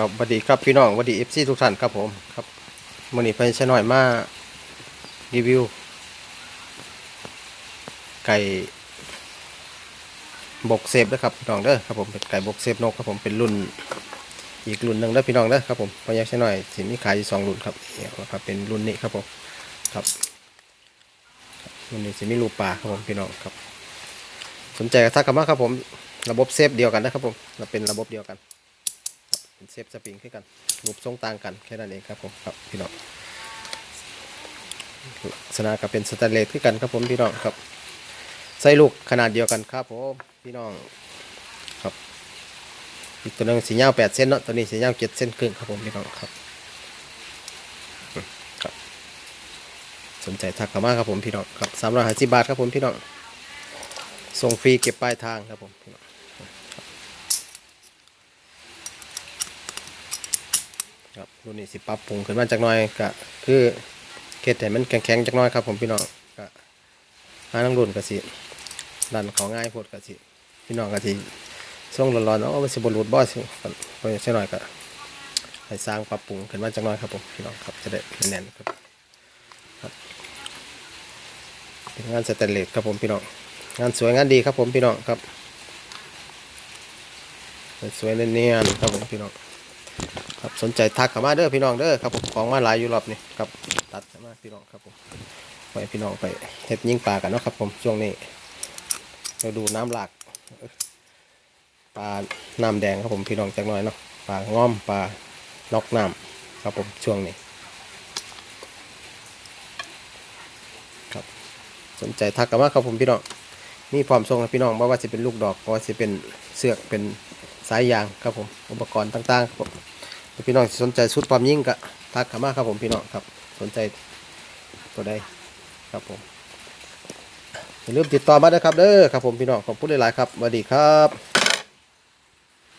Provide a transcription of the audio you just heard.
ครับสวัสดีครับพี่น้องสวัสดีเอฟซีทุกท่านครับผมครับวันนี้ไปชะหน่อยมารีวิว ไก่บกเซฟนะครับพี่น้องเด้อครับผมเป็นไก่บกเซฟนกครับผมเป็นรุ่น อีกรุ่นหนึ่งเด้อพี่น้องเด้อครับผมพยักชะหน่อยสิมีขายอยู่สองรุ่นครับเนี่ยครับเป็นรุ่นนี้ครับผมครับรุ่นนี้สิมีรูปปลาครับผมพี่น้องครับ สนใจก็ทักกันมาครับผม ระบบเซฟเดียวกันนะครับผมเราเป็นระบบเดียวกัน เซฟสปริงขึ้นกันรูปทรงต่างกันแค่นั้นเองครับผมครับพี่น้องลักษณะก็เป็นสแตนเลสขึ้นกันครับผมพี่น้องครับใส่ลูกขนาดเดียวกันครับผมพี่น้องครับอีกตัวหนึงสียาแปดเส้นเนาะตัวนี้สียาเจ็ดเส้นครึ่งครับผมพี่น้องครับครับสนใจทักเข้ามาครับผมพี่น้องครับสามร้อยห้าสิบบาทครับผมพี่น้องส่งฟรีเก็บปลายทางครับผมพี่น้อง ครับรุ่นนี้สิปรับปรุงขึ้นมาจากน้อยก็คือเกล็ดแต่มันแข็งๆจากน้อยครับ ผมพี่น้องก็หาน้ำรุ่นก็สิดันเขาง่ายพดก็สิพี่น้องก็สิส่งร้อนๆเนาะมันสิบรูดบ่สิไปใช่หน่อยก็ให้สร้างปรับปรุงขึ้นมาจากน้อยครับผมพี่น้องครับจะได้แน่นครับเป็นงานสแตนเลสครับผมพี่น้องงานสวยงานดีครับผมพี่น้องครับสวยเนียนๆครับผมพี่น้อง สนใจทักเข้ามาเด้อพี่น้องเด้อครับผมของมาหลายอยู่รอบนี้ครับตัดมาพี่น้องครับผมไปพี่น้องไปเฮ็ดยิงปลากันเนาะครับผมช่วงนี้เราดูน้ำหลากปลาน้ำแดงครับผมพี่น้องจักหน่อยเนาะปลาง่อมปลานอกน้ำครับผมช่วงนี้ครับสนใจทักเข้ามาครับผมพี่น้องนี่พร้อมส่งนะพี่น้องบ่ว่าจะเป็นลูกดอกบ่ว่าจะเป็นเสือกเป็นสายยางครับผมอุปกรณ์ต่างๆครับผม พี่น้องสนใจชุดความยิ่งก็ทักข้ามาครับผมพี่น้องครับ สนใจตัวใดครับผมอย่าลืมติดต่อมาด้อครับเด้อครับผมพี่น้องขอบคุณหลายๆครับสวัสดีครับ